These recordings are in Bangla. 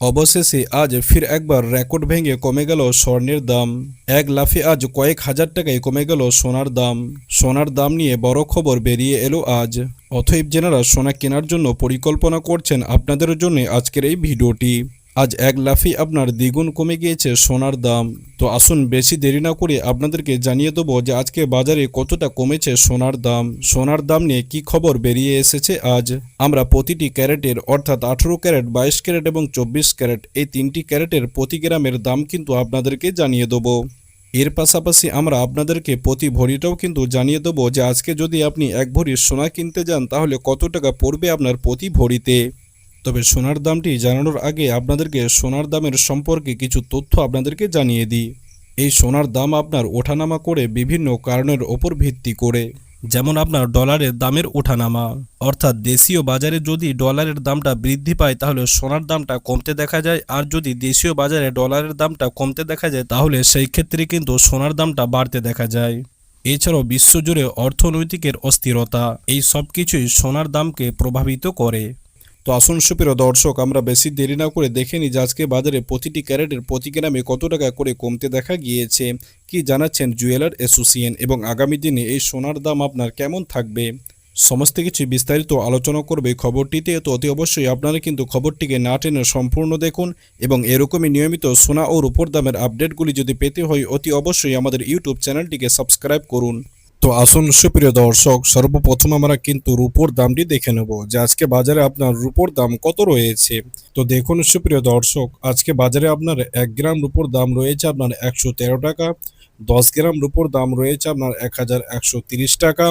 অবশেষে আজ ফির একবার রেকর্ড ভেঙে কমে গেল স্বর্ণের দাম। এক লাফে আজ কয়েক হাজার টাকায় কমে গেল সোনার দাম। সোনার দাম নিয়ে বড় খবর বেরিয়ে এলো আজ। অথৈব জেনারা সোনা কেনার জন্য পরিকল্পনা করছেন। আপনাদের জন্য আজকের এই ভিডিওটি। আজ এক লাফি আপনার দ্বিগুণ কমে গিয়েছে সোনার দাম। তো আসুন বেশি দেরি না করে আপনাদেরকে জানিয়ে দেবো যে আজকে বাজারে কতটা কমেছে সোনার দাম। সোনার দাম নিয়ে কি খবর বেরিয়ে এসেছে আজ? আমরা প্রতিটি ক্যারেটের, অর্থাৎ আঠেরো ক্যারেট, বাইশ ক্যারেট এবং চব্বিশ ক্যারেট, এই তিনটি ক্যারেটের প্রতি গ্রামের দাম কিন্তু আপনাদেরকে জানিয়ে দেবো। এর পাশাপাশি আমরা আপনাদেরকে প্রতি ভরিটাও কিন্তু জানিয়ে দেবো যে আজকে যদি আপনি এক ভরি সোনা কিনতে যান, তাহলে কত টাকা পড়বে আপনার প্রতি ভরিতে? তবে সোনার দামটি জানানোর আগে আপনাদেরকে সোনার দামের সম্পর্কে কিছু তথ্য আপনাদেরকে জানিয়ে দিই। এই সোনার দাম আপনার ওঠানামা করে বিভিন্ন কারণের ওপর ভিত্তি করে। যেমন আপনার ডলারের দামের ওঠানামা, অর্থাৎ দেশীয় বাজারে যদি ডলারের দামটা বৃদ্ধি পায় তাহলে সোনার দামটা কমতে দেখা যায়, আর যদি দেশীয় বাজারে ডলারের দামটা কমতে দেখা যায় তাহলে সেই ক্ষেত্রে কিন্তু সোনার দামটা বাড়তে দেখা যায়। এছাড়াও বিশ্বজুড়ে অর্থনৈতিকের অস্থিরতা, এই সব কিছুই সোনার দামকে প্রভাবিত করে। তো আসুন সুপ্রিয় দর্শক, আমরা বেশি দেরি না করে দেখে নিই যে আজকে বাজারে প্রতিটি ক্যারেটের প্রতি গ্রামে কত টাকা করে কমতে দেখা গিয়েছে। কি জানাচ্ছেন জুয়েলার অ্যাসোসিয়েশন এবং আগামী দিনে এই সোনার দাম আপনার কেমন থাকবে? সমস্ত কিছু বিস্তারিত আলোচনা করবে খবরটিতে, তো অতি অবশ্যই আপনারা কিন্তু খবরটিকে না টেনে সম্পূর্ণ দেখুন এবং এরকমই নিয়মিত সোনা ও রূপোর দামের আপডেটগুলি যদি পেতে হয়, অতি অবশ্যই আমাদের ইউটিউব চ্যানেলটিকে সাবস্ক্রাইব করুন। তো আসুন, সুপ্রিয় দর্শক, সর্বপ্রথম আমরা কিন্তু রুপোর দামটি দেখে নেব। যে আজকে বাজারে আপনার রুপোর দাম কত রয়েছে? তো দেখুন, সুপ্রিয় দর্শক, আজকে বাজারে আপনার এক গ্রাম রুপোর দাম রয়েছে আপনার একশো তেরো টাকা। দশ গ্রাম রূপোর দাম রয়েছে আপনার এক হাজার একশো তিরিশ টাকা,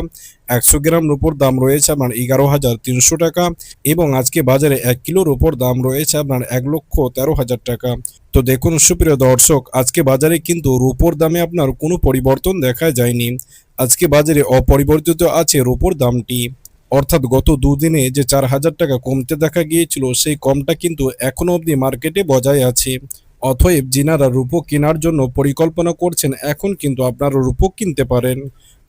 একশো গ্রাম রূপোর দাম রয়েছে আপনার এগারো হাজার তিনশো টাকা এবং আজকে বাজারে এক কিলোর উপর দাম রয়েছে আপনার এক লক্ষ তেরো হাজার টাকা। তো দেখুন সুপ্রিয় দর্শক, আজকে বাজারে কিন্তু রূপোর দামে আপনার কোনো পরিবর্তন দেখা যায়নি। আজকে বাজারে অপরিবর্তিত আছে রূপোর দামটি। অর্থাৎ গত দুদিনে যে চার হাজার টাকা কমতে দেখা গিয়েছিল, সেই কমটা কিন্তু এখনও অবধি মার্কেটে বজায় আছে। অতএব যিনারা রূপো কেনার জন্য পরিকল্পনা করছেন, এখন কিন্তু আপনারা রূপো কিনতে পারেন।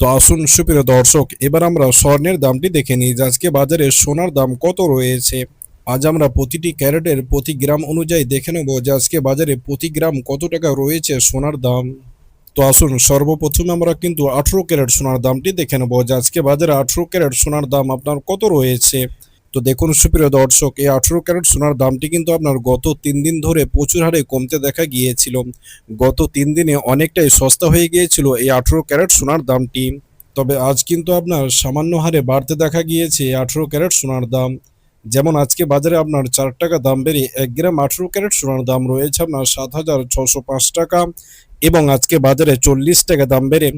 তো আসুন, সুপ্রিয় দর্শক, এবার আমরা স্বর্ণের দামটি দেখে নিই। আজকে বাজারে সোনার দাম কত রয়েছে? আজ আমরা প্রতিটি ক্যারেটের প্রতি গ্রাম অনুযায়ী দেখে নেব যে আজকে বাজারে প্রতি গ্রাম কত টাকা রয়েছে সোনার দাম। তো আসুন, সর্বপ্রথমে আমরা কিন্তু আঠেরো ক্যারেট সোনার দামটি দেখে নেব যে আজকে বাজারে আঠেরো ক্যারেট সোনার দাম আপনার কত রয়েছে? তো দেখুন সুপ্রিয় দর্শক, এই আঠেরো ক্যারেট সোনার দামটি কিন্তু আপনার গত তিন দিন ধরে প্রচুর হারে কমতে দেখা গিয়েছিল। গত তিন দিনে অনেকটাই সস্তা হয়ে গিয়েছিল এই আঠেরো ক্যারেট সোনার দামটি। তবে আজ কিন্তু আপনার সামান্য হারে বাড়তে দেখা গিয়েছে এই আঠেরো ক্যারেট সোনার দাম। যেমন আজকে বাজারে আপনার চার টাকা দাম বেড়ে এক গ্রাম আঠেরো ক্যারেট সোনার দাম রয়েছে আপনার সাত হাজার ছশো পাঁচ টাকা এবং আজকে বাজারে চল্লিশ টাকা দাম বেড়ে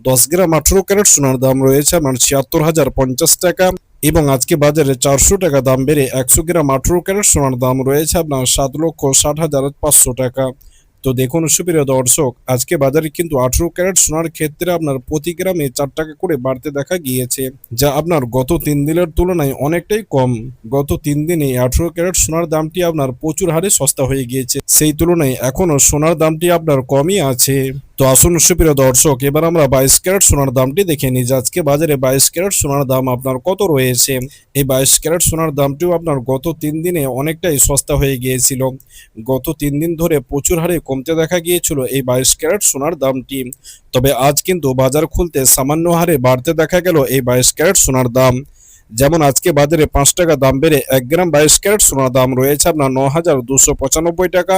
দশ গ্রাম আঠেরো ক্যারেট সোনার দাম রয়েছে আপনার ছিয়াত্তর হাজার পঞ্চাশ টাকা। এবং আজকে বাজারে চারশো টাকা দাম বেড়ে একশো গ্রাম আঠেরো ক্যারেট সোনার দাম রয়েছে আপনার সাত লক্ষ ষাট হাজার পাঁচশো টাকা। তো দেখুন সুপ্রিয় দর্শক, আজকে বাজারে কিন্তু আঠেরো ক্যারেট সোনার ক্ষেত্রে আপনার প্রতি গ্রামে চার টাকা করে বাড়তে দেখা গিয়েছে, যা আপনার গত তিন দিনের তুলনায় অনেকটাই কম। গত তিন দিনে আঠেরো ক্যারেট সোনার দামটি আপনার প্রচুর হারে সস্তা হয়ে গিয়েছে, সেই তুলনায় এখনও সোনার দামটি আপনার কমই আছে। তো আসুন সুপ্রিয় দর্শক, এবার আমরা বাইশ ক্যারেট সোনার দামটি দেখে নিই। যে আজকে বাজারে বাইশ ক্যারেট সোনার দাম আপনার কত রয়েছে? এই বাইশ ক্যারেট সোনার দামটিও আপনার গত তিন দিনে অনেকটাই সস্তা হয়ে গিয়েছিল। গত তিন দিন ধরে প্রচুর হারে কমতে দেখা গিয়েছিল এই বাইশ ক্যারেট সোনার দামটি। তবে আজ কিন্তু বাজার খুলতে সামান্য হারে বাড়তে দেখা গেল এই বাইশ ক্যারেট সোনার দাম। যেমন আজকে বাজারে পাঁচ টাকা দাম বেড়ে এক গ্রাম বাইশ ক্যারেট সোনার দাম রয়েছে আপনার ন হাজার দুশো পঁচানব্বই টাকা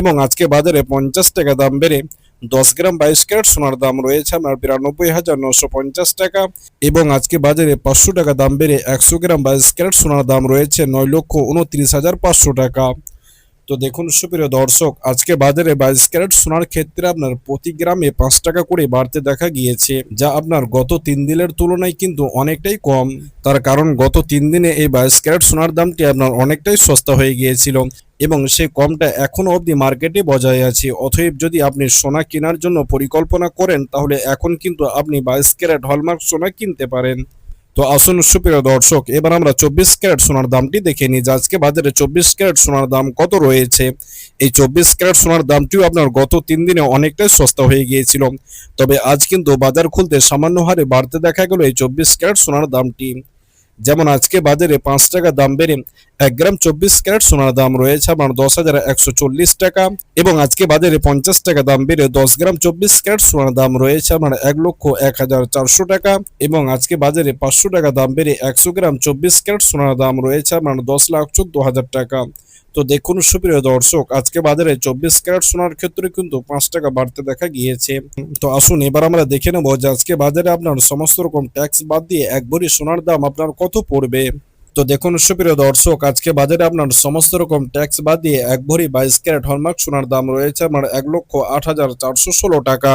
এবং আজকে বাজারে পঞ্চাশ টাকা দাম বেড়ে দশ গ্রাম বাইশ ক্যারেট সোনার দাম রয়েছে আপনার বিরানব্বই হাজার নশো পঞ্চাশ টাকা এবং আজকে বাজারে পাঁচশো টাকা দাম বেড়ে একশো গ্রাম বাইশ ক্যারেট সোনার দাম রয়েছে নয় লক্ষ উনত্রিশ হাজার পাঁচশো টাকা। তো দেখুন সুপ্রিয় দর্শক, আজকে বাজারে বাইশ ক্যারেট সোনার ক্ষেত্রে আপনার প্রতি গ্রামে পাঁচ টাকা করে বাড়তে দেখা গিয়েছে, যা আপনার গত তিন দিনের তুলনায় কিন্তু অনেকটাই কম। তার কারণ গত তিন দিনে এই বাইশ ক্যারেট সোনার দামটি আপনার অনেকটাই সস্তা হয়ে গিয়েছিল। এবং সেই কমটা এখনও অবধি মার্কেটে বজায় আছে। অতএব যদি আপনি সোনা কেনার জন্য পরিকল্পনা করেন, তাহলে এখন কিন্তু আপনি বাইশ ক্যারেট হলমার্ক সোনা কিনতে পারেন। তো আসুন সুপ্রিয় দর্শক, এবার আমরা চব্বিশ ক্যারেট সোনার দামটি দেখে নিই। যে আজকে বাজারে চব্বিশ ক্যারেট সোনার দাম কত রয়েছে? এই চব্বিশ ক্যারেট সোনার দামটিও আপনার গত তিন দিনে অনেকটাই সস্তা হয়ে গিয়েছিল। তবে আজ কিন্তু বাজার খুলতে সামান্য হারে বাড়তে দেখা গেল এই চব্বিশ ক্যারেট সোনার দামটি। যেমন আজকে বাজারে পাঁচ টাকা দাম বেড়ে এক গ্রাম চব্বিশ ক্যারেট সোনার দাম রয়েছে আপনার দশ হাজার একশো চল্লিশ টাকা এবং আজকে বাজারে পঞ্চাশ টাকা দাম বেড়ে দশ গ্রাম চব্বিশ ক্যারেট সোনার দাম রয়েছে আপনার এক লক্ষ এক হাজার চারশো টাকা এবং আজকে বাজারে পাঁচশো টাকা দাম বেড়ে একশো গ্রাম চব্বিশ ক্যারেট সোনার দাম রয়েছে আপনার দশ লাখ চোদ্দ হাজার টাকা। তো দেখুন সুপ্রিয় দর্শক, আজকে বাজারে চব্বিশ ক্যারেট সোনার ক্ষেত্রে কিন্তু পাঁচ টাকা বাড়তে দেখা গিয়েছে। তো আসুন এবার আমরা দেখে নেব যে আজকে বাজারে আপনার সমস্ত রকম ট্যাক্স বাদ দিয়ে এক ভরি সোনার দাম আপনার কত পড়বে। তো দেখুন সুপ্রিয় দর্শক, আজকে বাজারে আপনার সমস্ত রকম ট্যাক্স বাদ দিয়ে এক ভরি বাইশ ক্যারেট হলমার্ক সোনার দাম রয়েছে আপনার এক লক্ষ আট হাজার চারশো ষোলো টাকা।